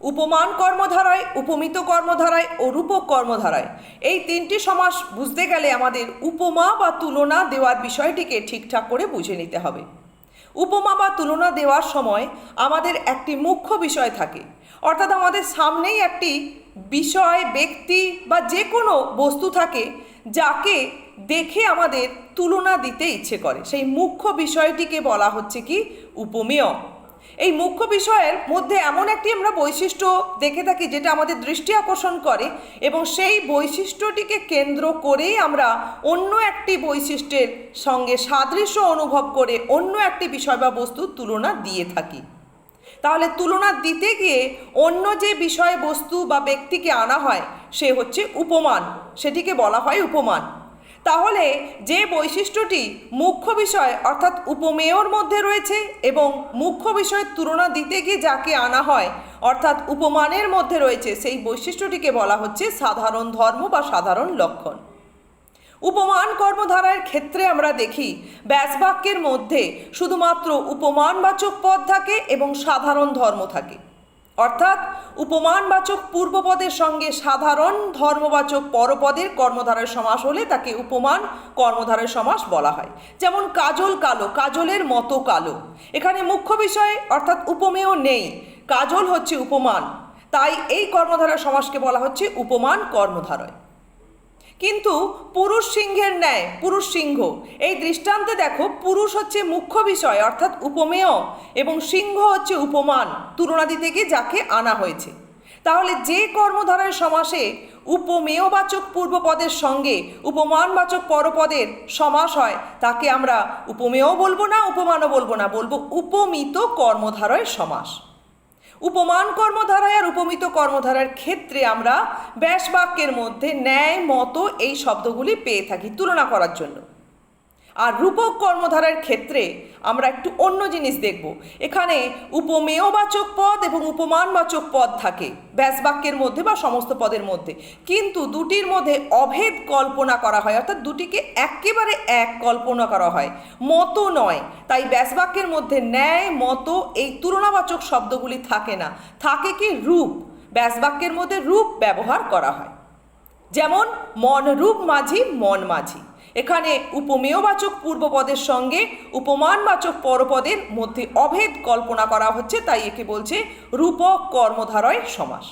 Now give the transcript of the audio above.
উপমান কর্মধারায়, উপমিত কর্মধারায় ও রূপক কর্মধারায়। এই তিনটি সমাস বুঝতে গেলে আমাদের উপমা বা তুলনা দেওয়ার বিষয়টিকে ঠিকঠাক করে বুঝে নিতে হবে। উপমা বা তুলনা দেওয়ার সময় আমাদের একটি মুখ্য বিষয় থাকে। অর্থাৎ আমাদের সামনেই একটি বিষয়, ব্যক্তি বা যে কোনো বস্তু থাকে যাকে দেখে আমাদের তুলনা দিতে ইচ্ছে করে। সেই মুখ্য বিষয়টিকে বলা হচ্ছে কি? উপমেয়। এই মুখ্য বিষয়ের মধ্যে এমন একটি আমরা বৈশিষ্ট্য দেখে থাকি যেটা আমাদের দৃষ্টি আকর্ষণ করে এবং সেই বৈশিষ্ট্যটিকে কেন্দ্র করেই আমরা অন্য একটি বৈশিষ্ট্যের সঙ্গে সাদৃশ্য অনুভব করে অন্য একটি বিষয় বা বস্তুর তুলনা দিয়ে থাকি। তাহলে তুলনা দিতে গিয়ে অন্য যে বিষয় বস্তু বা ব্যক্তিকে আনা হয় সে হচ্ছে উপমান। সেটিকে বলা হয় উপমান। তাহলে যে বৈশিষ্ট্যটি মুখ্য বিষয়, অর্থাৎ উপমেয়র মধ্যে রয়েছে এবং মুখ্য বিষয়ের তুলনা দিতে গিয়ে যাকে আনা হয়, অর্থাৎ উপমানের মধ্যে রয়েছে, সেই বৈশিষ্ট্যটিকে বলা হচ্ছে সাধারণ ধর্ম বা সাধারণ লক্ষণ। উপমান কর্মধারার ক্ষেত্রে আমরা দেখি, ব্যাসবাক্যের মধ্যে শুধুমাত্র উপমানবাচক পদ থাকে এবং সাধারণ ধর্ম থাকে। অর্থাৎ উপমানবাচক পূর্বপদের সঙ্গে সাধারণ ধর্মবাচক পরপদের কর্মধারার সমাস হলে তাকে উপমান কর্মধারার সমাস বলা হয়। যেমন কাজল কালো, কাজলের মতো কালো। এখানে মুখ্য বিষয় অর্থাৎ উপমেয় নেই, কাজল হচ্ছে উপমান। তাই এই কর্মধারার সমাসকে বলা হচ্ছে উপমান কর্মধারয়। কিন্তু পুরুষ সিংহের ন্যায়, পুরুষ সিংহ। এই দৃষ্টান্তে দেখো, পুরুষ হচ্ছে মুখ্য বিষয়, অর্থাৎ উপমেয়, এবং সিংহ হচ্ছে উপমান তুলনা দিতে গিয়ে যাকে আনা হয়েছে। তাহলে যে কর্মধারায় সমাসে উপমেয়বাচক পূর্বপদের সঙ্গে উপমানবাচক পরপদের সমাস হয়, তাকে আমরা উপমেয় বলব না, উপমানও বলব না, বলব উপমিত কর্মধারয় সমাস। উপমান কর্মধারায় আর উপমিত কর্মধারার ক্ষেত্রে আমরা ব্যাস বাক্যের মধ্যে ন্যায়, মতো এই শব্দগুলি পেয়ে থাকি তুলনা করার জন্য। রূপক কর্মধারার ক্ষেত্রে আমরা একটু অন্য জিনিস দেখব। এখানে উপমেয়বাচক পদ এবং উপমানবাচক পদ থাকে ব্যাসবাক্যের মধ্যে বা সমস্ত পদের মধ্যে। কিন্তু দুটির মধ্যে অভেদ কল্পনা করা হয়, অর্থাৎ দুটিকে একেবারে এক কল্পনা করা হয়। মতো নয়, তাই ব্যাস বাক্যের মধ্যে ন্যায়, মতো এই তুলনাবাচক শব্দগুলি থাকে না। থাকে কি রূপ, ব্যাস বাক্যের মধ্যে রূপ ব্যবহার করা হয়। যেমন মন রূপ মাঝি, মন মাঝি। এখানে উপমেয়বাচক পূর্বপদের সঙ্গে উপমানবাচক পরপদের মধ্যে অভেদ কল্পনা করা হচ্ছে, তাই একে বলছে রূপক কর্মধারয় সমাস।